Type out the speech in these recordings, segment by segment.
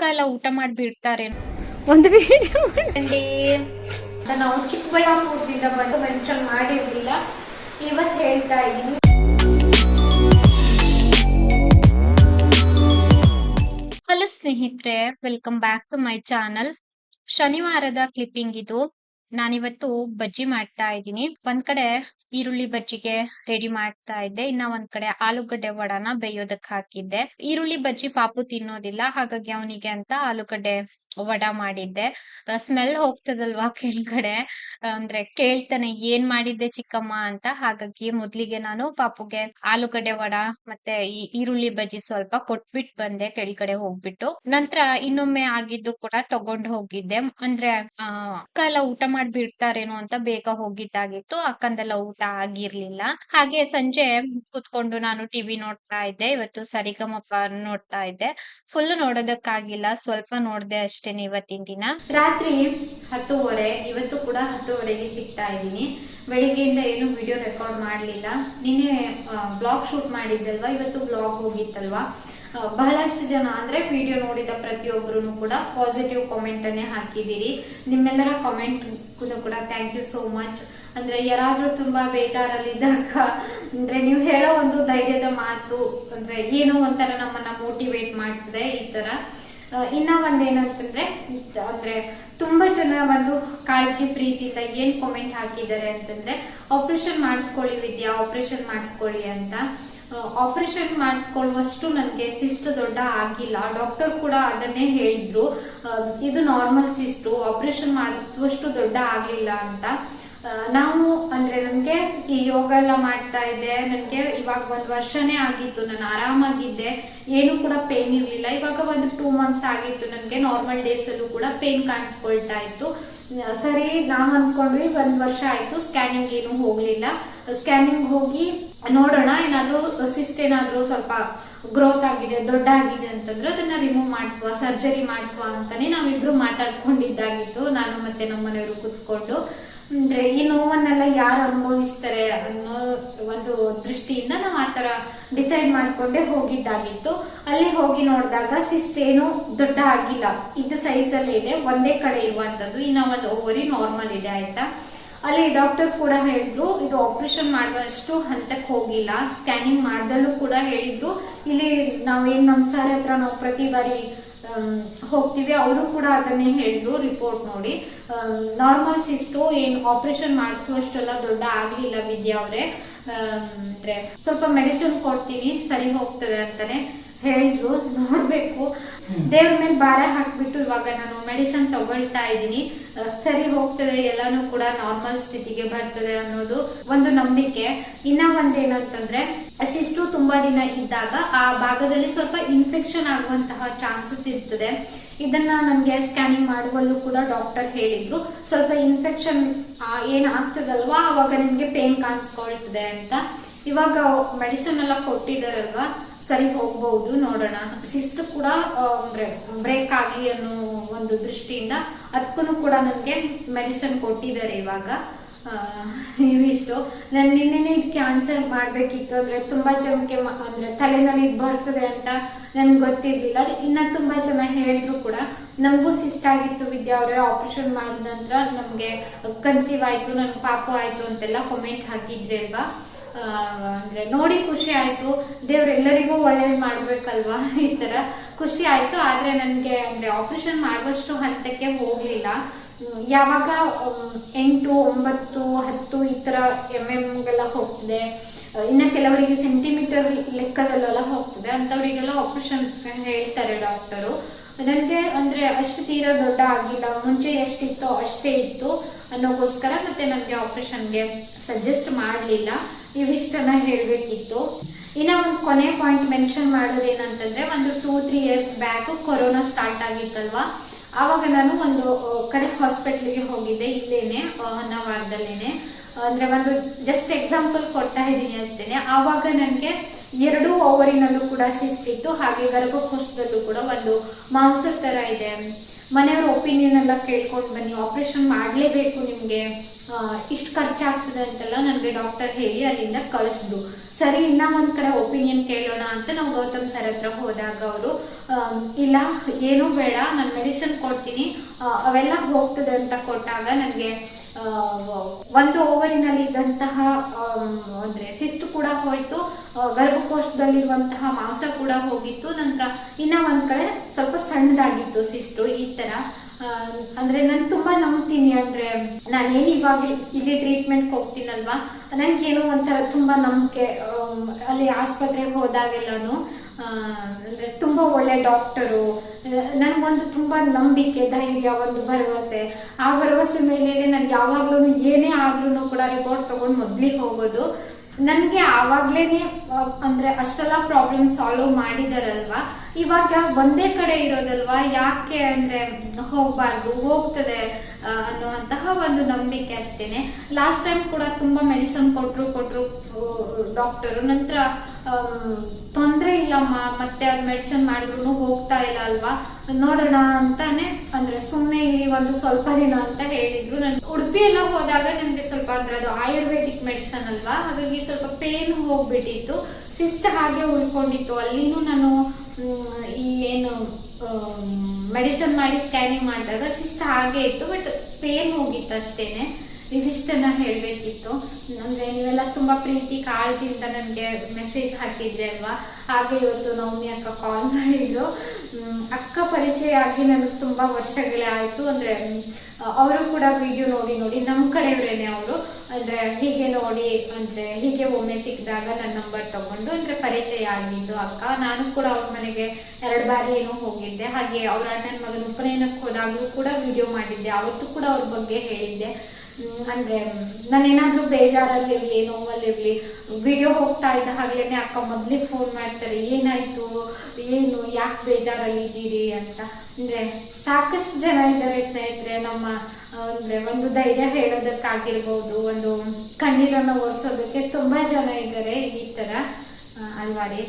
ಅಕ್ಕ ಎಲ್ಲ ಊಟ ಮಾಡಿ ಬಿಡ್ತಾರೆ ಒಂದು ವಿಡಿಯೋ ನಾವು ಚಿಕ್ಕಬಳ್ಳಾಪುರದಿಂದ ಬಂದು ಮೆನ್ಷನ್ ಮಾಡಿರಲಿಲ್ಲ. ಇವತ್ತು ಹೇಳ್ತಾ ಇದ್ದೀನಿ. ಹಲೋ ಸ್ನೇಹಿತರೆ welcome back to my channel ಶನಿವಾರದ clipping ಇದು. ನಾನಿವತ್ತು ಬಜ್ಜಿ ಮಾಡ್ತಾ ಇದ್ದೀನಿ. ಒಂದ್ ಕಡೆ ಈರುಳ್ಳಿ ಬಜ್ಜಿಗೆ ರೆಡಿ ಮಾಡ್ತಾ ಇದ್ದೆ. ಇನ್ನ ಒಂದ್ ಕಡೆ ಆಲೂಗಡ್ಡೆ ವಡಾನ ಬೇಯೋದಕ್ ಹಾಕಿದ್ದೆ. ಈರುಳ್ಳಿ ಬಜ್ಜಿ ಪಾಪು ತಿನ್ನೋದಿಲ್ಲ. ಹಾಗಾಗಿ ಅವನಿಗೆ ಅಂತ ಆಲೂಗಡ್ಡೆ ವಡ ಮಾಡಿದ್ದೆ. ಸ್ಮೆಲ್ ಹೋಗ್ತದಲ್ವಾ ಕೆಳಗಡೆ? ಅಂದ್ರೆ ಕೇಳ್ತಾನೆ, ಏನ್ ಮಾಡಿದ್ದೆ ಚಿಕ್ಕಮ್ಮ? ಅಂತ. ಹಾಗಾಗಿ ಮೊದ್ಲಿಗೆ ನಾನು ಪಾಪುಗೆ ಆಲೂಗಡ್ಡೆ ವಡ ಮತ್ತೆ ಈ ಈರುಳ್ಳಿ ಬಜ್ಜಿ ಸ್ವಲ್ಪ ಕೊಟ್ಬಿಟ್ ಬಂದೆ ಕೆಳಗಡೆ ಹೋಗ್ಬಿಟ್ಟು. ನಂತರ ಇನ್ನೊಮ್ಮೆ ಆಗಿದ್ದು ಕೂಡ ತಗೊಂಡ್ ಹೋಗಿದ್ದೆ. ಅಂದ್ರೆ ಅಕ್ಕ ಎಲ್ಲ ಊಟ ಮಾಡಿ ಬಿಡ್ತಾರೇನೋ ಅಂತ ಬೇಗ ಹೋಗಿದ್ದಾಗಿತ್ತು. ಅಕ್ಕಂದೆಲ್ಲ ಊಟ ಆಗಿರ್ಲಿಲ್ಲ. ಹಾಗೆ ಸಂಜೆ ಕುತ್ಕೊಂಡು ನಾನು ಟಿವಿ ನೋಡ್ತಾ ಇದ್ದೆ. ಇವತ್ತು ಸರಿಗಮಪ ನೋಡ್ತಾ ಇದ್ದೆ. ಫುಲ್ ನೋಡೋದಕ್ಕಾಗಿಲ್ಲ. ಸ್ವಲ್ಪ ನೋಡ್ದೆ ಅಷ್ಟೇನೆ ಇವತ್ತಿನ ದಿನ. ರಾತ್ರಿ ಹತ್ತುವರೆ, ಇವತ್ತು ಕೂಡ ಹತ್ತುವರೆಗೆ ಸಿಗ್ತಾ ಇದ್ದೀನಿ. ಬೆಳಿಗ್ಗೆಯಿಂದ ಏನು ವಿಡಿಯೋ ರೆಕಾರ್ಡ್ ಮಾಡಲಿಲ್ಲ. ನಿನ್ನೆ ಬ್ಲಾಗ್ ಶೂಟ್ ಮಾಡಿದ್ದಲ್ವಾ ಇವತ್ತು ಬ್ಲಾಗ್ ಹೋಗಿತ್ತಲ್ವಾ? ಬಹಳಷ್ಟು ಜನ ಅಂದ್ರೆ ವಿಡಿಯೋ ನೋಡಿದ ಪ್ರತಿಯೊಬ್ಬರು ಕೂಡ ಪಾಸಿಟಿವ್ ಕಾಮೆಂಟ್ ಅನ್ನೇ ಹಾಕಿದ್ದೀರಿ. ನಿಮ್ಮೆಲ್ಲರ ಕಾಮೆಂಟ್ ಕೂಡ ಥ್ಯಾಂಕ್ ಯು ಸೋ ಮಚ್ ಅಂದ್ರೆ ಯಾರಾದ್ರೂ ತುಂಬಾ ಬೇಜಾರಲ್ಲಿದ್ದಾಗ, ಅಂದ್ರೆ ನೀವು ಹೇಳೋ ಒಂದು ಧೈರ್ಯದ ಮಾತು, ಅಂದ್ರೆ ಏನೋ ಒಂಥರ ನಮ್ಮನ್ನ ಮೋಟಿವೇಟ್ ಮಾಡ್ತದೆ ಈ ತರ. ಇನ್ನ ಒಂದೇನಂತಂದ್ರೆ, ಅಂದ್ರೆ ತುಂಬಾ ಜನ ಒಂದು ಕಾಳಜಿ, ಪ್ರೀತಿಯಿಂದ ಏನ್ ಕಾಮೆಂಟ್ ಹಾಕಿದ್ದಾರೆ ಅಂತಂದ್ರೆ ಆಪರೇಷನ್ ಮಾಡಿಸ್ಕೊಳ್ಳಿ ವಿದ್ಯಾ ಆಪರೇಷನ್ ಮಾಡಿಸ್ಕೊಳ್ಳಿ ಅಂತ. ಆಪರೇಷನ್ ಮಾಡಿಸ್ಕೊಳ್ಳುವಷ್ಟು ನನಗೆ ಸಿಸ್ಟ್ ದೊಡ್ಡ ಆಗಿಲ್ಲ. ಡಾಕ್ಟರ್ ಕೂಡ ಅದನ್ನೇ ಹೇಳಿದ್ರು. ಇದು ನಾರ್ಮಲ್ ಸಿಸ್ಟ್ ಆಪರೇಷನ್ ಮಾಡಿಸುವಷ್ಟು ದೊಡ್ಡ ಆಗ್ಲಿಲ್ಲ ಅಂತ. ನಾವು ಅಂದ್ರೆ ನನ್ಗೆ ಈ ಯೋಗ ಎಲ್ಲ ಮಾಡ್ತಾ ಇದ್ದೆ. ನನ್ಗೆ ಇವಾಗ ಒಂದ್ ವರ್ಷನೇ ಆಗಿತ್ತು. ನಾನು ಆರಾಮಾಗಿದ್ದೆ. ಏನು ಕೂಡ ಪೇನ್ ಇರ್ಲಿಲ್ಲ. ಇವಾಗ ಒಂದು ಟೂ ಮಂತ್ಸ್ ಆಗಿತ್ತು. ನನ್ಗೆ ನಾರ್ಮಲ್ ಡೇಸ್ ಅಲ್ಲೂ ಕೂಡ ಪೇನ್ ಕಾಣಿಸ್ಕೊಳ್ತಾ ಇತ್ತು. ಸರಿ ನಾವ್ ಅನ್ಕೊಂಡ್ವಿ ಒಂದ್ ವರ್ಷ ಆಯ್ತು. ಸ್ಕ್ಯಾನಿಂಗ್ ಏನು ಹೋಗ್ಲಿಲ್ಲ. ಸ್ಕ್ಯಾನಿಂಗ್ ಹೋಗಿ ನೋಡೋಣ. ಏನಾದ್ರೂ ಸಿಸ್ಟ್ ಏನಾದ್ರೂ ಸ್ವಲ್ಪ ಗ್ರೋತ್ ಆಗಿದೆ, ದೊಡ್ಡ ಆಗಿದೆ ಅಂತಂದ್ರೆ ಅದನ್ನ ರಿಮೂವ್ ಮಾಡಿಸುವ ಸರ್ಜರಿ ಮಾಡಿಸುವ ಅಂತಾನೆ ನಾವಿಬ್ರು ಮಾತಾಡ್ಕೊಂಡಿದ್ದಾಗಿತ್ತು. ನಾನು ಮತ್ತೆ ನಮ್ಮನೆಯವರು ಕುತ್ಕೊಂಡು. ಅಂದ್ರೆ ಈ ನೋವನ್ನೆಲ್ಲ ಯಾರು ಅನುಭವಿಸ್ತಾರೆ ಅನ್ನೋ ಒಂದು ದೃಷ್ಟಿಯಿಂದ ನಾವು ಆತರ ಡಿಸೈಡ್ ಮಾಡ್ಕೊಂಡೆ ಹೋಗಿದ್ದಾಗಿತ್ತು. ಅಲ್ಲಿ ಹೋಗಿ ನೋಡಿದಾಗ ಸಿಸ್ಟ್ ಏನು ದೊಡ್ಡ ಆಗಿಲ್ಲ. ಇದು ಸೈಜ್ ಅಲ್ಲಿ ಇದೆ. ಒಂದೇ ಕಡೆ ಇರುವಂತದ್ದು ಇನ್ನ ಒಂದು ಓವರಿ ನಾರ್ಮಲ್ ಇದೆ ಆಯ್ತಾ? ಅಲ್ಲಿ ಡಾಕ್ಟರ್ ಕೂಡ ಹೇಳಿದ್ರು, ಇದು ಆಪರೇಷನ್ ಮಾಡುವಷ್ಟು ಹಂತಕ್ಕೆ ಹೋಗಿಲ್ಲ. ಸ್ಕ್ಯಾನಿಂಗ್ ಮಾಡ್ದಲ್ಲೂ ಕೂಡ ಹೇಳಿದ್ರು. ಇಲ್ಲಿ ನಾವೇನ್ ನಮ್ ಸರ್ ಹತ್ರ ನಾವು ಪ್ರತಿ ಬಾರಿ ಹೋಗ್ತೀವಿ. ಅವರು ಕೂಡ ಅದನ್ನೇ ಹೇಳಿದ್ರು ರಿಪೋರ್ಟ್ ನೋಡಿ. ನಾರ್ಮಲ್ ಸಿಸ್ಟು ಏನ್ ಆಪರೇಷನ್ ಮಾಡಿಸುವಷ್ಟೆಲ್ಲ ದೊಡ್ಡ ಆಗ್ಲಿಲ್ಲ ವಿದ್ಯಾ ಅವರೇ. ಸ್ವಲ್ಪ ಮೆಡಿಸಿನ್ ಕೊಡ್ತೀನಿ, ಸರಿ ಹೋಗ್ತದೆ ಅಂತಾನೆ. ಹೇಳಿದ್ರು ನೋಡ್ಬೇಕು. ದೇವ್ರ ಮೇಲೆ ಭಾರ ಹಾಕ್ಬಿಟ್ಟು ಇವಾಗ ನಾನು ಮೆಡಿಸಿನ್ ತಗೊಳ್ತಾ ಇದ್ದೀನಿ. ಸರಿ ಹೋಗ್ತದೆ ಎಲ್ಲಾನು ಕೂಡ ನಾರ್ಮಲ್ ಸ್ಥಿತಿಗೆ ಬರ್ತದೆ ಅನ್ನೋದು ಒಂದು ನಂಬಿಕೆ. ಇನ್ನ ಒಂದೇನಂತಂದ್ರೆ ಸಿಸ್ಟು ತುಂಬಾ ದಿನ ಇದ್ದಾಗ ಆ ಭಾಗದಲ್ಲಿ ಸ್ವಲ್ಪ ಇನ್ಫೆಕ್ಷನ್ ಆಗುವಂತಹ ಚಾನ್ಸಸ್ ಇರ್ತದೆ. ಇದನ್ನ ನಮ್ಗೆ ಸ್ಕ್ಯಾನಿಂಗ್ ಮಾಡುವಲ್ಲೂ ಕೂಡ ಡಾಕ್ಟರ್ ಹೇಳಿದ್ರು. ಸ್ವಲ್ಪ ಇನ್ಫೆಕ್ಷನ್ ಏನ್ ಆಗ್ತದಲ್ವಾ ಅವಾಗ ನಿಮ್ಗೆ ಪೇನ್ ಕಾಣಿಸ್ಕೊಳ್ತದೆ ಅಂತ. ಇವಾಗ ಮೆಡಿಸಿನ್ ಎಲ್ಲ ಕೊಟ್ಟಿದಾರಲ್ವಾ? ಸರಿ ಹೋಗ್ಬಹುದು ನೋಡೋಣ. ಸಿಸ್ಟ್ ಕೂಡ ಬ್ರೇಕ್ ಆಗ್ಲಿ ಅನ್ನೋ ಒಂದು ದೃಷ್ಟಿಯಿಂದ ಅದಕ್ಕೂ ಕೂಡ ನನ್ಗೆ ಮೆಡಿಸಿನ್ ಕೊಟ್ಟಿದ್ದಾರೆ ಇವಾಗ. ಇವಿಷ್ಟು ನಾನು ನಿನ್ನೆನೆ ಇದಕ್ಕೆ ಆನ್ಸರ್ ಮಾಡ್ಬೇಕಿತ್ತು. ಅಂದ್ರೆ ತುಂಬಾ ಜನಕ್ಕೆ ಅಂದ್ರೆ ತಲೆನಲ್ಲಿ ಇದು ಬರ್ತದೆ ಅಂತ ನನ್ಗೆ ಗೊತ್ತಿರ್ಲಿಲ್ಲ. ಇನ್ನ ತುಂಬಾ ಜನ ಹೇಳಿದ್ರು ಕೂಡ. ನಮಗೂ ಸಿಸ್ಟ್ ಆಗಿತ್ತು ವಿದ್ಯಾ ಅವರೇ. ಆಪರೇಷನ್ ಮಾಡಿದ ನಂತರ ನಮ್ಗೆ ಕನ್ಸೀವ್ ಆಯ್ತು ನನ್ ಪಾಪು ಆಯ್ತು ಅಂತೆಲ್ಲ ಕಮೆಂಟ್ ಹಾಕಿದ್ರಿ ಅಲ್ವಾ? ಅಂದ್ರೆ ನೋಡಿ ಖುಷಿ ಆಯ್ತು. ದೇವ್ರೆಲ್ಲರಿಗೂ ಒಳ್ಳೇದ್ ಮಾಡ್ಬೇಕಲ್ವಾ? ಈ ತರ ಖುಷಿ ಆಯ್ತು. ಆದ್ರೆ ನನ್ಗೆ ಅಂದ್ರೆ ಆಪರೇಷನ್ ಮಾಡುವಷ್ಟು ಹಂತಕ್ಕೆ ಹೋಗ್ಲಿಲ್ಲ. ಯಾವಾಗ ಎಂಟು, ಒಂಬತ್ತು, ಹತ್ತು ಈ ತರ ಎಂ ಗೆಲ್ಲ ಹೋಗ್ತದೆ. ಇನ್ನ ಕೆಲವರಿಗೆ ಸೆಂಟಿಮೀಟರ್ ಲೆಕ್ಕದಲ್ಲೆಲ್ಲ ಹೋಗ್ತದೆ. ಅಂತವರಿಗೆಲ್ಲ ಆಪರೇಷನ್ ಹೇಳ್ತಾರೆ ಡಾಕ್ಟರು ನನ್ಗೆ ಅಂದ್ರೆ ಅಷ್ಟು ತೀರಾ ದೊಡ್ಡ ಆಗಿಲ್ಲ. ಮುಂಚೆ ಎಷ್ಟಿತ್ತೋ ಅಷ್ಟೇ ಇತ್ತು ಅನ್ನೋಗೋಸ್ಕರ ಮತ್ತೆ ನನಗೆ ಆಪರೇಷನ್ಗೆ ಸಜೆಸ್ಟ್ ಮಾಡಲಿಲ್ಲ. ಇವಿಷ್ಟನ್ನ ಹೇಳಬೇಕಿತ್ತು. ಇನ್ನ ಒಂದು ಕೊನೆ ಪಾಯಿಂಟ್ ಮೆನ್ಷನ್ ಮಾಡೋದೇನಂತಂದ್ರೆ ಒಂದು two three years back corona start ಆಗಿತ್ತಲ್ವಾ? ಆವಾಗ ನಾನು ಒಂದು ಕಡೆ ಹಾಸ್ಪಿಟ್ಲಿಗೆ ಹೋಗಿದ್ದೆ. ಇಲ್ಲೇನೆ ಹೊನ್ನಾವರದಲ್ಲೇನೆ ಅಂದ್ರೆ ಒಂದು ಜಸ್ಟ್ ಎಕ್ಸಾಂಪಲ್ ಕೊಡ್ತಾ ಇದ್ದೀನಿ ಅಷ್ಟೇನೆ. ಆವಾಗ ನನ್ಗೆ ಎರಡು ಓವರಿನಲ್ಲೂ ಕೂಡ ಸಿಸ್ಟ್ ಇತ್ತು ಹಾಗೆ ಗರ್ಭಕೋಶದಲ್ಲೂ ಕೂಡ ಒಂದು ಮಾಂಸದ ತರ ಇದೆ. ಮನೆಯವ್ರ ಒಪಿನಿಯನ್ ಎಲ್ಲ ಕೇಳ್ಕೊಂಡು ಬನ್ನಿ. ಆಪರೇಷನ್ ಮಾಡಲೇಬೇಕು ನಿಮ್ಗೆ. ಇಷ್ಟು ಖರ್ಚಾಗ್ತದೆ ಅಂತೆಲ್ಲ ನನಗೆ ಡಾಕ್ಟರ್ ಹೇಳಿ ಅಲ್ಲಿಂದ ಕಳಿಸಿದ್ರು. ಸರಿ, ಇನ್ನ ಒಂದ್ ಕಡೆ ಒಪಿನಿಯನ್ ಕೇಳೋಣ ಅಂತ ನಾವು ಗೌತಮ್ ಸರ್ ಹತ್ರ ಹೋದಾಗ ಅವರು ಇಲ್ಲ, ಏನೂ ಬೇಡ, ನಾನು ಮೆಡಿಸಿನ್ ಕೊಡ್ತೀನಿ. ಅವೆಲ್ಲ ಹೋಗ್ತದೆ ಅಂತ ಕೊಟ್ಟಾಗ ನನಗೆ ಒಂದು ಓವರಿನಲ್ಲಿ ಇದ್ದಂತಹ ಆಮ್, ಅಂದ್ರೆ ಸಿಸ್ಟ್ ಕೂಡ ಹೋಯ್ತು ಆ, ಗರ್ಭಕೋಶದಲ್ಲಿರುವಂತಹ ಮಾಂಸ ಕೂಡ ಹೋಗಿತ್ತು. ನಂತರ ಇನ್ನ ಒಂದ್ ಕಡೆ ಸ್ವಲ್ಪ ಸಣ್ಣದಾಗಿತ್ತು ಸಿಸ್ಟು ಈ ತರ. ಅಂದ್ರೆ ನಾನು ತುಂಬಾ ನಂಬ್ತೀನಿ, ಅಂದ್ರೆ ನಾನೇನ್ ಇವಾಗ ಇಲ್ಲಿ ಟ್ರೀಟ್ಮೆಂಟ್ ಹೋಗ್ತೀನಲ್ವಾ? ನನ್ಗೇನೋ ಒಂಥರ ತುಂಬಾ ನಂಬಿಕೆ ಅಲ್ಲಿ ಆಸ್ಪತ್ರೆಗೆ ಹೋದಾಗೆಲ್ಲಾನು ಅಂದ್ರೆ ತುಂಬಾ ಒಳ್ಳೆ ಡಾಕ್ಟರು, ನನ್ಗೊಂದು ತುಂಬಾ ನಂಬಿಕೆ, ಧೈರ್ಯ, ಒಂದು ಭರವಸೆ. ಆ ಭರವಸೆ ಮೇಲೆ ನನ್ಗೆ ಯಾವಾಗ್ಲೂ ಏನೇ ಆದ್ರೂ ಕೂಡ ರಿಪೋರ್ಟ್ ತಗೊಂಡು ಮೊದ್ಲಿಗೆ ಹೋಗೋದು. ನನ್ಗೆ ಆವಾಗ್ಲೇನೆ ಅಂದ್ರೆ ಅಷ್ಟೆಲ್ಲ ಪ್ರಾಬ್ಲಮ್ ಸಾಲ್ವ್ ಮಾಡಿದಾರಲ್ವಾ? ಇವಾಗ ಒಂದೇ ಕಡೆ ಇರೋದಲ್ವಾ? ಯಾಕೆ ಅಂದ್ರೆ ಹೋಗ್ಬಾರ್ದು, ಹೋಗ್ತದೆ ಅನ್ನುವಂತಹ ಒಂದು ನಂಬಿಕೆ ಅಷ್ಟೇನೆ. ಲಾಸ್ಟ್ ಟೈಮ್ ಕೂಡ ತುಂಬಾ ಮೆಡಿಸನ್ ಕೊಟ್ರು ಕೊಟ್ರು ಡಾಕ್ಟರ್ ನಂತರ ತೊಂದ್ರೆ ಇಲ್ಲಮ್ಮ, ಮತ್ತೆ ಅದು ಮೆಡಿಸಿನ್ ಮಾಡಿದ್ರು ಹೋಗ್ತಾ ಇಲ್ಲ ಅಲ್ವಾ? ನೋಡೋಣ ಅಂತಾನೆ, ಅಂದ್ರೆ ಸುಮ್ಮನೆ ಇಲ್ಲಿ ಒಂದು ಸ್ವಲ್ಪ ದಿನ ಅಂತ ಹೇಳಿದ್ರು. ನನ್ ಉಡುಪಿ ಎಲ್ಲ ಹೋದಾಗ ನನ್ಗೆ ಸ್ವಲ್ಪ ಅಂದ್ರೆ ಅದು ಆಯುರ್ವೇದಿಕ್ ಮೆಡಿಸನ್ ಅಲ್ವಾ? ಹಾಗಾಗಿ ಸ್ವಲ್ಪ ಪೇನ್ ಹೋಗ್ಬಿಟ್ಟಿತ್ತು. ಸಿಸ್ಟ್ ಹಾಗೆ ಉಳ್ಕೊಂಡಿತ್ತು. ಅಲ್ಲಿನು ನಾನು ಈ ಏನು ಮೆಡಿಸನ್ ಮಾಡಿ ಸ್ಕ್ಯಾನಿಂಗ್ ಮಾಡಿದಾಗ ಸಿಸ್ಟ್ ಹಾಗೆ ಇತ್ತು ಬಟ್ ಪೇನ್ ಹೋಗಿತ್ತು ಅಷ್ಟೇನೆ ಇವಿಷ್ಟನ್ನ ಹೇಳ್ಬೇಕಿತ್ತು. ಅಂದ್ರೆ ನೀವೆಲ್ಲ ತುಂಬಾ ಪ್ರೀತಿ ಕಾಳಜಿಯಿಂದ ನನ್ಗೆ ಮೆಸೇಜ್ ಹಾಕಿದ್ರಿ ಅಲ್ವಾ? ಹಾಗೆ ಇವತ್ತು ನವಮಿ ಅಕ್ಕ ಕಾಲ್ ಮಾಡಿದ್ರು. ಅಕ್ಕ ಪರಿಚಯ ಆಗಿ ನನಗೆ ತುಂಬಾ ವರ್ಷಗಳೇ ಆಯ್ತು. ಅಂದ್ರೆ ಅವರು ಕೂಡ ವಿಡಿಯೋ ನೋಡಿ ನೋಡಿ ನಮ್ ಕಡೆಯವ್ರೇನೆ ಅವರು. ಅಂದ್ರೆ, ಹೀಗೆ ನೋಡಿ, ಅಂದ್ರೆ, ಹೀಗೆ ಒಮ್ಮೆ ಸಿಕ್ಕಿದಾಗ ನನ್ನ ನಂಬರ್ ತಗೊಂಡು, ಅಂದ್ರೆ ಪರಿಚಯ ಆಗಿದ್ದು ಅಕ್ಕ. ನಾನು ಕೂಡ ಅವ್ರ ಮನೆಗೆ ಎರಡು ಬಾರಿ ಏನೋ ಹೋಗಿದ್ದೆ. ಹಾಗೆ ಅವ್ರ ಅಣ್ಣನ ಮಗನ ಉಪನಯನಕ್ಕೆ ಹೋದಾಗ್ಲೂ ಕೂಡ ವಿಡಿಯೋ ಮಾಡಿದ್ದೆ. ಅವತ್ತು ಕೂಡ ಅವ್ರ ಬಗ್ಗೆ ಹೇಳಿದ್ದೆ. ಅಂದ್ರೆ ನಾನೇನಾದ್ರೂ ಬೇಜಾರಲ್ಲಿರ್ಲಿ, ನೋವಲ್ಲಿರ್ಲಿ ವಿಡಿಯೋ ಹೋಗ್ತಾ ಇದ್ದ ಹಾಗಲೇನೆ ಅಕ್ಕ ಮೊದ್ಲಿಗೆ ಫೋನ್ ಮಾಡ್ತಾರೆ, ಏನಾಯ್ತು? ಏನು? ಯಾಕೆ ಬೇಜಾರಲ್ಲಿದ್ದೀರಿ ಅಂತ. ಅಂದ್ರೆ ಸಾಕಷ್ಟು ಜನ ಇದ್ದಾರೆ ಸ್ನೇಹಿತರೆ, ನಮ್ಮ ಅಂದ್ರೆ ಒಂದು ಧೈರ್ಯ ಹೇಳೋದಕ್ಕಾಗಿರ್ಬೋದು, ಒಂದು ಕಣ್ಣೀರನ್ನ ಒರೆಸೋದಕ್ಕೆ ತುಂಬಾ ಜನ ಇದ್ದಾರೆ ಈ ತರ. ಆ, ಅಲ್ವಾ ರೀ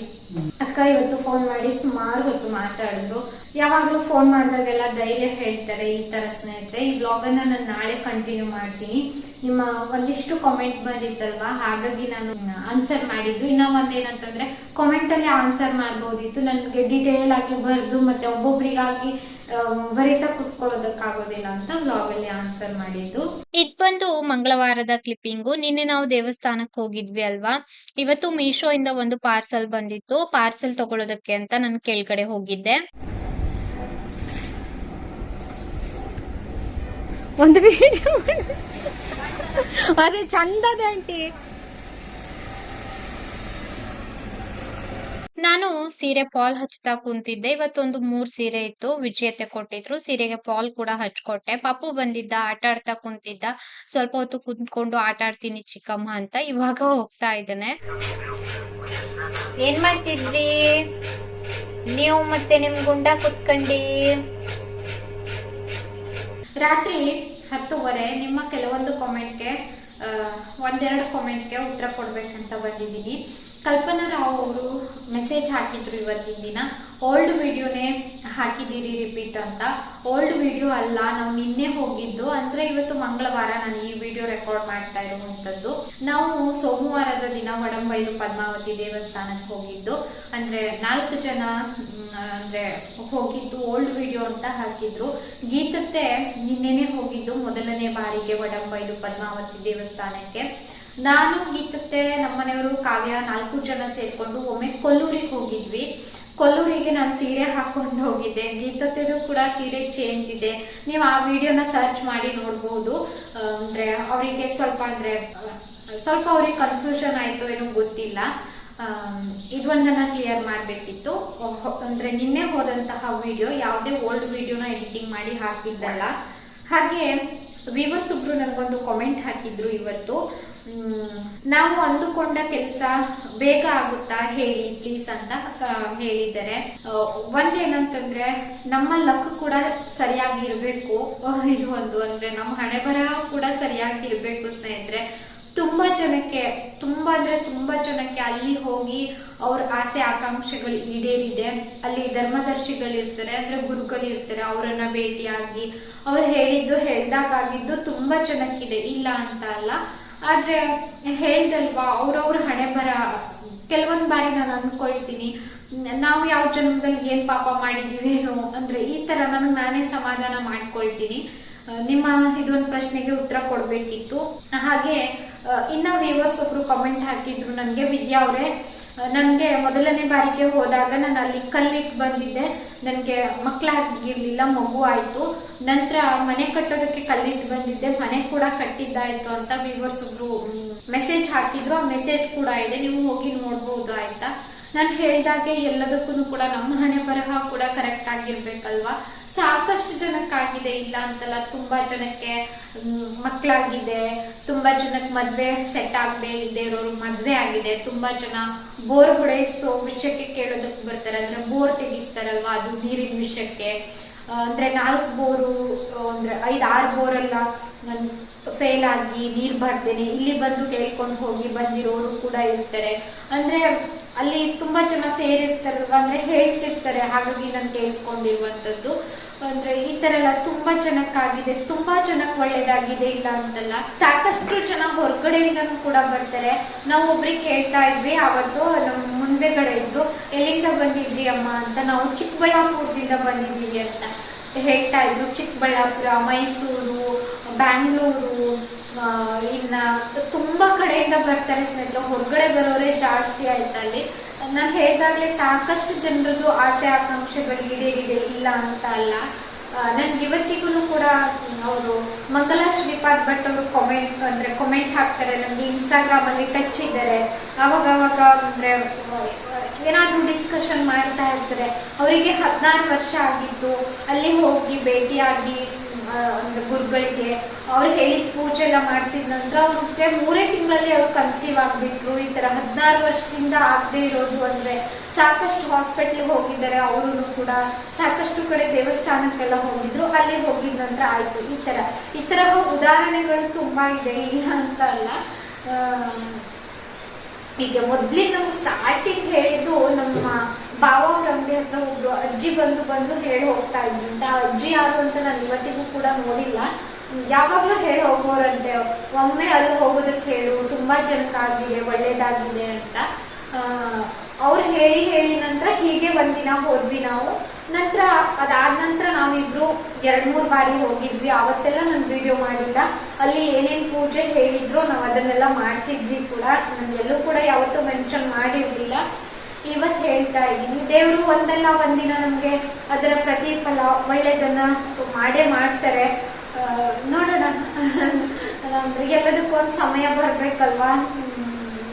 ಅಕ್ಕ ಇವತ್ತು ಫೋನ್ ಮಾಡಿ ಸುಮಾರು ಹೊತ್ತು ಮಾತಾಡಿದ್ರು. ಯಾವಾಗ್ಲೂ ಫೋನ್ ಮಾಡಿದಾಗೆಲ್ಲ ಧೈರ್ಯ ಹೇಳ್ತಾರೆ ಈ ತರ ಸ್ನೇಹಿತರೆ. ಈ ಬ್ಲಾಗ್ ಅನ್ನ ನಾನು ನಾಳೆ ಕಂಟಿನ್ಯೂ ಮಾಡ್ತೀನಿ. ನಿಮ್ಮ ಒಂದಿಷ್ಟು ಕಾಮೆಂಟ್ ಬಂದಿತ್ತಲ್ವಾ? ಹಾಗಾಗಿ ನಾನು ಆನ್ಸರ್ ಮಾಡಿದ್ದು. ಇನ್ನ ಒಂದೇನಂತಂದ್ರೆ ಕಾಮೆಂಟ್ ಅಲ್ಲಿ ಆನ್ಸರ್ ಮಾಡ್ಬೋದಿತ್ತು. ನನ್ಗೆ ಡಿಟೇಲ್ ಆಗಿ ಬರ್ದು ಮತ್ತೆ ಒಬ್ಬೊಬ್ರಿಗಾಗಿ ಬರೀತಾ ಕುತ್ಕೊಳ್ಳೋದಕ್ಕಾಗೋದಿಲ್ಲ ಅಂತ ಬ್ಲಾಗ್ ಅಲ್ಲಿ ಆನ್ಸರ್ ಮಾಡಿದ್ದು. ಇದ್ ಬಂದು ಮಂಗಳವಾರದ ಕ್ಲಿಪ್ಪಿಂಗು ನಿನ್ನೆ ನಾವು ದೇವಸ್ಥಾನಕ್ಕೆ ಹೋಗಿದ್ವಿ ಅಲ್ವಾ? ಇವತ್ತು ಮೀಶೋ ಇಂದ ಒಂದು ಪಾರ್ಸಲ್ ಬಂದಿತ್ತು. ಪಾರ್ಸಲ್ ತಗೊಳ್ಳೋದಕ್ಕೆ ಅಂತ ನಾನು ಕೆಳಗಡೆ ಹೋಗಿದ್ದೆ. ಒಂದು ವಿಡಿಯೋ ಅದೇ ಚಂದದ ಆಂಟಿ ನಾನು ಸೀರೆ ಪಾಲ್ ಹಚ್ತಾ ಕುಂತಿದ್ದೆ. ಇವತ್ತೊಂದು ಮೂರ್ ಸೀರೆ ಇತ್ತು. ವಿಜೇತೆ ಕೊಟ್ಟಿದ್ರು. ಸೀರೆಗೆ ಪಾಲ್ ಕೂಡ ಹಚ್ಕೊಟ್ಟೆ. ಪಾಪು ಬಂದಿದ್ದ ಆಟ ಆಡ್ತಾ ಕುಂತಿದ್ದ. ಸ್ವಲ್ಪ ಹೊತ್ತು ಕುಂತ್ಕೊಂಡು ಆಟ ಆಡ್ತೀನಿ ಚಿಕ್ಕಮ್ಮ ಅಂತ ಇವಾಗ ಹೋಗ್ತಾ ಇದ್ದಾನೆ. ಏನ್ ಮಾಡ್ತಿದ್ರಿ? ನೀವು ಮತ್ತೆ ನಿಮ್ ಗುಂಡ ಕುತ್ಕಂಡಿ? ರಾತ್ರಿ ಹತ್ತುವರೆ ನಿಮ್ಮ ಕೆಲವೊಂದು ಕಾಮೆಂಟ್ಗೆ ಒಂದೆರಡು ಕಾಮೆಂಟ್ಗೆ ಉತ್ತರ ಕೊಡ್ಬೇಕಂತ ಬಂದಿದ್ದೀನಿ. ಕಲ್ಪನಾ ರಾವ್ ಅವರು ಮೆಸೇಜ್ ಹಾಕಿದ್ರು ಇವತ್ತಿನ ದಿನ. ಓಲ್ಡ್ ವಿಡಿಯೋನೇ ಹಾಕಿದ್ದೀರಿ ರಿಪೀಟ್ ಅಂತ. ಓಲ್ಡ್ ವಿಡಿಯೋ ಅಲ್ಲ, ನಾವು ನಿನ್ನೆ ಹೋಗಿದ್ದು. ಅಂದ್ರೆ ಇವತ್ತು ಮಂಗಳವಾರ ನಾನು ಈ ವಿಡಿಯೋ ರೆಕಾರ್ಡ್ ಮಾಡ್ತಾ ಇರುವಂತದ್ದು ನಾವು ಸೋಮವಾರದ ದಿನ ವಡಂಬೈಲು ಪದ್ಮಾವತಿ ದೇವಸ್ಥಾನಕ್ಕೆ ಹೋಗಿದ್ದು. ಅಂದ್ರೆ ನಾಲ್ಕು ಜನ ಅಂದ್ರೆ ಹೋಗಿದ್ದು ಓಲ್ಡ್ ವಿಡಿಯೋ ಅಂತ ಹಾಕಿದ್ರು. ಗೀತತ್ತೆ ನಿನ್ನೆನೆ ಹೋಗಿದ್ದು, ಮೊದಲನೇ ಬಾರಿಗೆ ವಡಂಬೈಲು ಪದ್ಮಾವತಿ ದೇವಸ್ಥಾನಕ್ಕೆ. ನಾನು ಗೀತತೆ ನಮ್ಮನೆಯವರು ಕಾವ್ಯ ನಾಲ್ಕು ಜನ ಸೇರ್ಕೊಂಡು ಒಮ್ಮೆ ಕೊಲ್ಲೂರಿಗೆ ಹೋಗಿದ್ವಿ. ಕೊಲ್ಲೂರಿಗೆ ನಾನು ಸೀರೆ ಹಾಕೊಂಡು ಹೋಗಿದ್ದೆ. ಗೀತತೆದು ಕೂಡ ಸೀರೆ ಚೇಂಜ್ ಇದೆ. ನೀವು ಆ ವಿಡಿಯೋನ ಸರ್ಚ್ ಮಾಡಿ ನೋಡ್ಬೋದು. ಅಂದ್ರೆ ಅವರಿಗೆ ಸ್ವಲ್ಪ ಅಂದ್ರೆ ಸ್ವಲ್ಪ ಅವ್ರಿಗೆ ಕನ್ಫ್ಯೂಷನ್ ಆಯ್ತು ಏನೋ ಗೊತ್ತಿಲ್ಲ. ಇದೊಂದನ್ನ ಕ್ಲಿಯರ್ ಮಾಡ್ಬೇಕಿತ್ತು. ಅಂದ್ರೆ ನಿನ್ನೆ ಹೋದಂತಹ ವಿಡಿಯೋ, ಯಾವುದೇ ಓಲ್ಡ್ ವಿಡಿಯೋನ ಎಡಿಟಿಂಗ್ ಮಾಡಿ ಹಾಕಿದ್ದಲ್ಲ. ಹಾಗೆ ವಿವರ್ಸ್ ಒಬ್ರು ನನಗೊಂದು ಕಾಮೆಂಟ್ ಹಾಕಿದ್ರು ಇವತ್ತು. ನಾವು ಅಂದುಕೊಂಡ ಕೆಲಸ ಬೇಗ ಆಗುತ್ತಾ ಹೇಳಿ ಪ್ಲೀಸ್ ಅಂತ ಹೇಳಿದ್ದಾರೆ. ಒಂದೇನಂತಂದ್ರೆ, ನಮ್ಮ ಲಕ್ ಕೂಡ ಸರಿಯಾಗಿ ಇರಬೇಕು ಇದು ಒಂದು, ಅಂದ್ರೆ ನಮ್ಮ ಹಣೆ ಬರಹ ಕೂಡ ಸರಿಯಾಗಿ ಇರಬೇಕು ಸ್ನೇಹಿತರೆ. ತುಂಬಾ ಜನಕ್ಕೆ, ತುಂಬಾ ಅಂದ್ರೆ ತುಂಬಾ ಜನಕ್ಕೆ ಅಲ್ಲಿ ಹೋಗಿ ಅವ್ರ ಆಸೆ, ಆಕಾಂಕ್ಷೆಗಳು ಈಡೇರಿದೆ. ಅಲ್ಲಿ ಧರ್ಮದರ್ಶಿಗಳಿರ್ತಾರೆ, ಅಂದ್ರೆ ಗುರುಗಳಿರ್ತಾರೆ, ಅವರನ್ನ ಭೇಟಿಯಾಗಿ. ಅವ್ರು ಹೇಳಿದ್ದು ಹೇಳ್ದಾಗಿದ್ದು ತುಂಬಾ ಜನಕ್ಕಿದೆ. ಇಲ್ಲ ಅಂತ ಅಲ್ಲ. ಆದ್ರೆ ಹೇಳ್ದಲ್ವಾ, ಅವ್ರವ್ರ ಹಣೆ ಬರ, ಕೆಲವೊಂದ್ ಬಾರಿ ನಾನು ಅನ್ಕೊಳ್ತೀನಿ, ನಾವು ಯಾವ ಜನ್ಮದಲ್ಲಿ ಏನ್ ಪಾಪ ಮಾಡಿದೀವಿ ಏನೋ ಅಂದ್ರೆ ಈ ತರ ನಾನು ನಾನೇ ಸಮಾಧಾನ ಮಾಡ್ಕೊಳ್ತೀನಿ. ನಿಮ್ಮ ಇದೊಂದು ಪ್ರಶ್ನೆಗೆ ಉತ್ತರ ಕೊಡ್ಬೇಕಿತ್ತು. ಹಾಗೆ ಇನ್ನ ವ್ಯೂವರ್ಸ್ ಒಬ್ರು ಕಾಮೆಂಟ್ ಹಾಕಿದ್ರು ನನ್ಗೆ ವಿದ್ಯಾ ಅವರೇ ನನ್ಗೆ ಮೊದಲನೇ ಬಾರಿಗೆ ಹೋದಾಗ ನಾನು ಅಲ್ಲಿ ಕಲ್ಲಿಟ್ಟು ಬಂದಿದ್ದೆ. ನನ್ಗೆ ಮಕ್ಕಳಾಗಿರ್ಲಿಲ್ಲ ಮಗು ಆಯ್ತು. ನಂತರ ಮನೆ ಕಟ್ಟೋದಕ್ಕೆ ಕಲ್ಲಿಟ್ಟು ಬಂದಿದ್ದೆ. ಮನೆ ಕೂಡ ಕಟ್ಟಿದ್ದಾಯ್ತು ಅಂತ ವ್ಯೂವರ್ಸ್ ಒಬ್ರು ಮೆಸೇಜ್ ಹಾಕಿದ್ರು. ಆ ಮೆಸೇಜ್ ಕೂಡ ಇದೆ. ನೀವು ಹೋಗಿ ನೋಡ್ಬೋದು ಆಯ್ತಾ? ನಾನು ಹೇಳ್ದಾಗೆ ಎಲ್ಲದಕ್ಕೂ ಕೂಡ ನಮ್ಮ ಹಣೆ ಬರಹ ಕೂಡ ಕರೆಕ್ಟ್ ಆಗಿರ್ಬೇಕಲ್ವಾ? ಸಾಕಷ್ಟು ಜನಕ್ಕಾಗಿದೆ ಇಲ್ಲ ಅಂತಲ್ಲ, ತುಂಬಾ ಜನಕ್ಕೆ ಮಕ್ಕಳಾಗಿದೆ ತುಂಬಾ ಜನಕ್ಕೆ ಮದ್ವೆ ಸೆಟ್ ಆಗದೆ ಇಲ್ಲದೆ ಇರೋರು ಮದ್ವೆ ಆಗಿದೆ, ತುಂಬಾ ಜನ ಬೋರ್ ಹೊಡೆಸೋ ವಿಷಯಕ್ಕೆ ಕೇಳೋದಕ್ಕೆ ಬರ್ತಾರೆ. ಅಂದ್ರೆ ಬೋರ್ ತೆಗಿಸ್ತಾರಲ್ವಾ, ಅದು ನೀರಿನ ವಿಷಯಕ್ಕೆ. ಅಂದ್ರೆ ನಾಲ್ಕು ಬೋರು ಅಂದ್ರೆ ಐದ್, ಆರು ಬೋರ್ ಎಲ್ಲ ನನ್ ಫೇಲ್ ಆಗಿ ನೀರ್ ಬರ್ತೇನೆ ಇಲ್ಲಿ ಬಂದು ಕೇಳ್ಕೊಂಡು ಹೋಗಿ ಬಂದಿರೋರು ಕೂಡ ಇರ್ತಾರೆ. ಅಂದ್ರೆ ಅಲ್ಲಿ ತುಂಬಾ ಜನ ಸೇರಿರ್ತಾರಲ್ವಾ ಅಂದ್ರೆ ಹೇಳ್ತಿರ್ತಾರೆ, ಹಾಗಾಗಿ ನಾನು ಕೇಳಿಸ್ಕೊಂಡಿರುವಂತದ್ದು ಅಂದ್ರೆ ಈ ತರ ಎಲ್ಲ ತುಂಬಾ ಜನಕ್ಕಾಗಿದೆ, ತುಂಬಾ ಜನಕ್ಕೆ ಒಳ್ಳೇದಾಗಿದೆ, ಇಲ್ಲ ಅಂತಲ್ಲ. ಸಾಕಷ್ಟು ಜನ ಹೊರಗಡೆಯಿಂದ ಕೂಡ ಬರ್ತಾರೆ. ನಾವು ಒಬ್ರಿಗೆ ಕೇಳ್ತಾ ಇದ್ವಿ ಅವತ್ತು ನಮ್ಮ ಮುಂದೆಗಡೆ ಇದ್ರು, ಎಲ್ಲಿಂದ ಬಂದಿದ್ವಿ ಅಮ್ಮ ಅಂತ? ನಾವು ಚಿಕ್ಕಬಳ್ಳಾಪುರದಿಂದ ಬಂದಿದ್ದೀವಿ ಅಂತ ಹೇಳ್ತಾ ಇದ್ರು. ಚಿಕ್ಕಬಳ್ಳಾಪುರ, ಮೈಸೂರು, ಬ್ಯಾಂಗ್ಳೂರು. ಇನ್ನ ತುಂಬಾ ಕಡೆಯಿಂದ ಬರ್ತಾರೆ ಸ್ನೇಹಿತರು. ಹೊರಗಡೆ ಬರೋರೇ ಜಾಸ್ತಿ ಆಯ್ತು ಅಲ್ಲಿ. ನಾನು ಹೇಳ್ದಾಗ್ಲೇ ಸಾಕಷ್ಟು ಜನರದ್ದು ಆಸೆ ಆಕಾಂಕ್ಷೆಗಳು ಈಡೇರಿದೆ ಇಲ್ಲ ಅಂತ ಅಲ್ಲ. ನನ್ಗೆ ಇವತ್ತಿಗೂ ಕೂಡ ಅವರು ಮಂಗಲ ಶ್ರೀಪಾದ್ ಭಟ್ ಅವರು ಕಾಮೆಂಟ್ ಅಂದ್ರೆ ಕಾಮೆಂಟ್ ಹಾಕ್ತಾರೆ. ನಮ್ಗೆ ಇನ್ಸ್ಟಾಗ್ರಾಮ್ ಅಲ್ಲಿ ಟಚ್ ಇದ್ದಾರೆ. ಅವಾಗ ಅವಾಗ ಅಂದ್ರೆ ಏನಾದ್ರೂ ಡಿಸ್ಕಷನ್ ಮಾಡ್ತಾ ಇರ್ತಾರೆ. ಅವರಿಗೆ ಹದಿನಾರು ವರ್ಷ ಆಗಿದ್ದು, ಅಲ್ಲಿ ಹೋಗಿ ಭೇಟಿಯಾಗಿ ಅಂದ್ರೆ ಗುರುಗಳಿಗೆ, ಅವ್ರು ಹೇಳಿದ ಪೂಜೆ ಎಲ್ಲ ಮಾಡಿಸಿದ ನಂತರ ಅವ್ರಿಗೆ ಮೂರೇ ತಿಂಗಳಲ್ಲಿ ಅವ್ರು ಕನ್ಸೀವ್ ಆಗ್ಬಿಟ್ರು. ಈ ತರ ಹದಿನಾರು ವರ್ಷದಿಂದ ಆಗದೆ ಇರೋದು ಅಂದ್ರೆ ಸಾಕಷ್ಟು ಹಾಸ್ಪಿಟ್ಲ್ ಹೋಗಿದ್ದಾರೆ ಅವರು ಕೂಡ. ಸಾಕಷ್ಟು ಕಡೆ ದೇವಸ್ಥಾನಕ್ಕೆಲ್ಲ ಹೋಗಿದ್ರು, ಅಲ್ಲಿ ಹೋಗಿದ ನಂತರ ಆಯ್ತು. ಈ ತರ ಈ ತರ ಉದಾಹರಣೆಗಳು ತುಂಬಾ ಇದೆ. ಇಲ್ಲ ಅಂತ ಅಲ್ಲ. ಈಗ ಮೊದ್ಲಿಗೆ ಸ್ಟಾರ್ಟಿಂಗ್ ಹೇಳಿದ್ದು ನಮ್ಮ ಅಂಗಡಿ ಹತ್ರ ಒಬ್ರು ಅಜ್ಜಿ ಬಂದು ಬಂದು ಹೇಳಿ ಹೋಗ್ತಾ ಇದ್ರು. ಆ ಅಜ್ಜಿ ಯಾರು ಅಂತ ನಾನು ಇವತ್ತಿಗೂ ಕೂಡ ನೋಡಿಲ್ಲ. ಯಾವಾಗ್ಲೂ ಹೇಳಿ ಹೋಗೋರಂತೆ. ಒಮ್ಮೆ ಅಲ್ಲಿ ಹೋಗೋದಕ್ಕೆ ಹೇಳು. ತುಂಬಾ ಜನಕ್ಕಾಗಿದೆ ಒಳ್ಳೇದಾಗಿದೆ ಅಂತ. ಅವ್ರು ಹೇಳಿ ಹೇಳಿ ನಂತರ ಹೀಗೆ ಒಂದಿನ ಹೋದ್ವಿ ನಾವು. ನಂತರ ಅದಾದ ನಂತರ ನಾವಿಬ್ರು ಎರಡ್ ಮೂರ್ ಬಾರಿ ಹೋಗಿದ್ವಿ. ಅವತ್ತೆಲ್ಲ ನಾನು ವಿಡಿಯೋ ಮಾಡಿಲ್ಲ. ಅಲ್ಲಿ ಏನೇನ್ ಪೂಜೆ ಹೇಳಿದ್ರು ನಾವು ಅದನ್ನೆಲ್ಲ ಮಾಡಿಸಿದ್ವಿ ಕೂಡ. ನಾನು ಎಲ್ಲೂ ಕೂಡ ಯಾವತ್ತೂ ಮೆನ್ಷನ್ ಮಾಡಿರ್ಲಿಲ್ಲ. ಇವತ್ ಹೇಳ್ತಾ ಇದ್ದೀನಿ. ದೇವರು ಒಂದಲ್ಲ ಒಂದಿನ ನಮ್ಗೆ ಅದರ ಪ್ರತಿಫಲ ಒಳ್ಳೇದನ್ನ ಮಾಡೇ ಮಾಡ್ತಾರೆ. ನೋಡೋಣ. ಎಲ್ಲದಕ್ಕೂ ಒಂದು ಸಮಯ ಬರ್ಬೇಕಲ್ವಾ?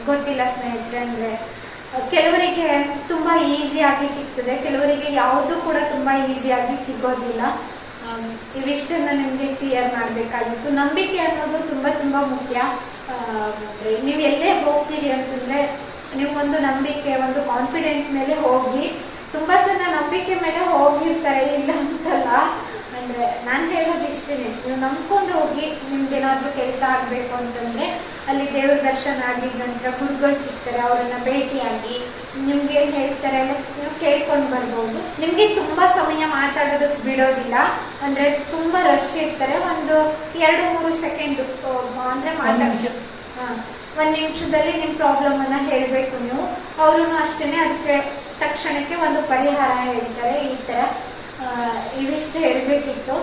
ಗೊತ್ತಿಲ್ಲ ಸ್ನೇಹಿತರೆ, ಅಂದ್ರೆ ಕೆಲವರಿಗೆ ತುಂಬಾ ಈಸಿಯಾಗಿ ಸಿಗ್ತದೆ. ಕೆಲವರಿಗೆ ಯಾವುದು ಕೂಡ ತುಂಬಾ ಈಸಿಯಾಗಿ ಸಿಗೋದಿಲ್ಲ. ಇವಿಷ್ಟನ್ನ ನಿಮ್ಗೆ ಕ್ಲಿಯರ್ ಮಾಡ್ಬೇಕಾಗಿತ್ತು. ನಂಬಿಕೆ ಅನ್ನೋದು ತುಂಬಾ ತುಂಬಾ ಮುಖ್ಯ. ನೀವು ಎಲ್ಲೇ ಹೋಗ್ತೀರಿ ಅಂತಂದ್ರೆ ನೀವು ಒಂದು ನಂಬಿಕೆ ಒಂದು ಕಾನ್ಫಿಡೆಂಟ್ ಮೇಲೆ ಹೋಗಿ ತುಂಬಾ ಜನ ನಂಬಿಕೆ ಮೇಲೆ ಹೋಗಿರ್ತಾರೆ ಇಲ್ಲ ಅಂತಲ್ಲ? ಅಂದ್ರೆ ನಾನ್ ಹೇಳೋದು ಇಷ್ಟೇನೆ. ನೀವು ನಂಬ್ಕೊಂಡು ಹೋಗಿ ನಿಮ್ಗೆ ಏನಾದ್ರು ಕೆಲಸ ಆಗ್ಬೇಕು ಅಂತಂದ್ರೆ ಅಲ್ಲಿ ದೇವ್ರ ದರ್ಶನ ಆಗಿದ ನಂತರ ಗುರುಗಳು ಸಿಗ್ತಾರೆ ಅವರನ್ನ ಭೇಟಿಯಾಗಿ ನಿಮ್ಗೆ ಏನ್ ಹೇಳ್ತಾರೆ ನೀವು ಕೇಳ್ಕೊಂಡು ಬರ್ಬೋದು. ನಿಮ್ಗೆ ತುಂಬಾ ಸಮಯ ಮಾತಾಡೋದಕ್ಕೆ ಬಿಡೋದಿಲ್ಲ. ಅಂದ್ರೆ ತುಂಬಾ ರಶ್ ಇರ್ತಾರೆ. ಒಂದು ಎರಡು ಮೂರು ಸೆಕೆಂಡ್ ಅಂದ್ರೆ ಮಾತಾಡ ಹಾ. ಒಂದ್ ನಿಮಿಷದಲ್ಲಿ ನಿಮ್ ಪ್ರಾಬ್ಲಮ್ ಅನ್ನ ಹೇಳ್ಬೇಕು ನೀವು. ಅವರು ಅಷ್ಟೇನೆ ಅದಕ್ಕೆ ತಕ್ಷಣಕ್ಕೆ ಒಂದು ಪರಿಹಾರ ಹೇಳ್ತಾರೆ, ಈ ತರ ಇವಿಷ್ಟು ಹೇಳ್ಬೇಕಿತ್ತು.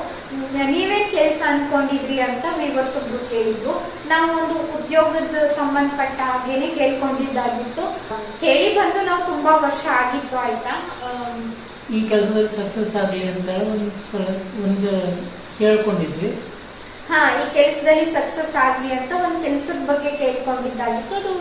ನೀವೇನ್ ಕೆಲಸ ಅನ್ಕೊಂಡಿದ್ರಿ ಅಂತ ವಿವರ್ಸ್ ಒಬ್ರು ಕೇಳಿದ್ರು. ನಾವು ಒಂದು ಉದ್ಯೋಗದ ಸಂಬಂಧಪಟ್ಟ ಹಾಗೇನೆ ಕೇಳ್ಕೊಂಡಿದ್ದಾಗಿತ್ತು. ಕೇಳಿ ಬಂದು ನಾವು ತುಂಬಾ ವರ್ಷ ಆಗಿತ್ತು ಆಯ್ತಾ? ಈ ಕೆಲಸದಲ್ಲಿ ಸಕ್ಸಸ್ ಆಗಲಿ ಅಂತ ಒಂದು ಒಂದು ಕೇಳ್ಕೊಂಡಿದ್ವಿ. ಹಾ, ಈ ಕೆಲಸದಲ್ಲಿ ಸಕ್ಸಸ್ ಆಗ್ಲಿ ಅಂತ ಒಂದ್ ಕೆಲಸದ ಬಗ್ಗೆ ಕೇಳ್ಕೊಂಡಿದ್ದಾಗಿತ್ತು. ಅದು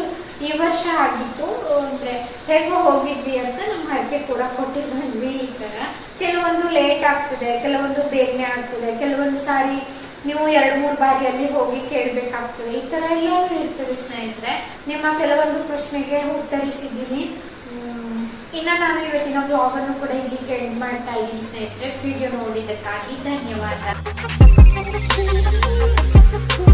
ಈ ವರ್ಷ ಆಗಿತ್ತು. ಅಂದ್ರೆ ಹೇಗೋ ಹೋಗಿದ್ವಿ ಅಂತ ನಮ್ಮ ಹರಕೆ ಕೂಡ ಕೊಟ್ಟಿದ್ವಿ ಈ ತರ. ಕೆಲವೊಂದು ಲೇಟ್ ಆಗ್ತದೆ, ಕೆಲವೊಂದು ಬೇಗನೆ ಆಗ್ತದೆ, ಕೆಲವೊಂದು ಸಾರಿ ನೀವು ಎರಡ್, ಮೂರ್ ಬಾರಿ ಅಲ್ಲಿ ಹೋಗಿ ಕೇಳ್ಬೇಕಾಗ್ತದೆ. ಈ ತರ ಎಲ್ಲವೂ ಇರ್ತದೆ ಸ್ನೇಹಿತರೆ. ನಿಮ್ಮ ಕೆಲವೊಂದು ಪ್ರಶ್ನೆಗೆ ಉತ್ತರಿಸಿದ್ದೀನಿ. ಇನ್ನ ನಾನು ಇವತ್ತಿನ ಬ್ಲಾಗ್ ಅನ್ನು ಕೂಡ ಇಲ್ಲಿ ಕೆಂಡ್ ಮಾಡ್ತಾ ಇದ್ದೀನಿ ಸ್ನೇಹಿತರೆ. ವಿಡಿಯೋ ನೋಡಿದ್ದಕ್ಕಾಗಿ ಧನ್ಯವಾದ. Just a little bit of me.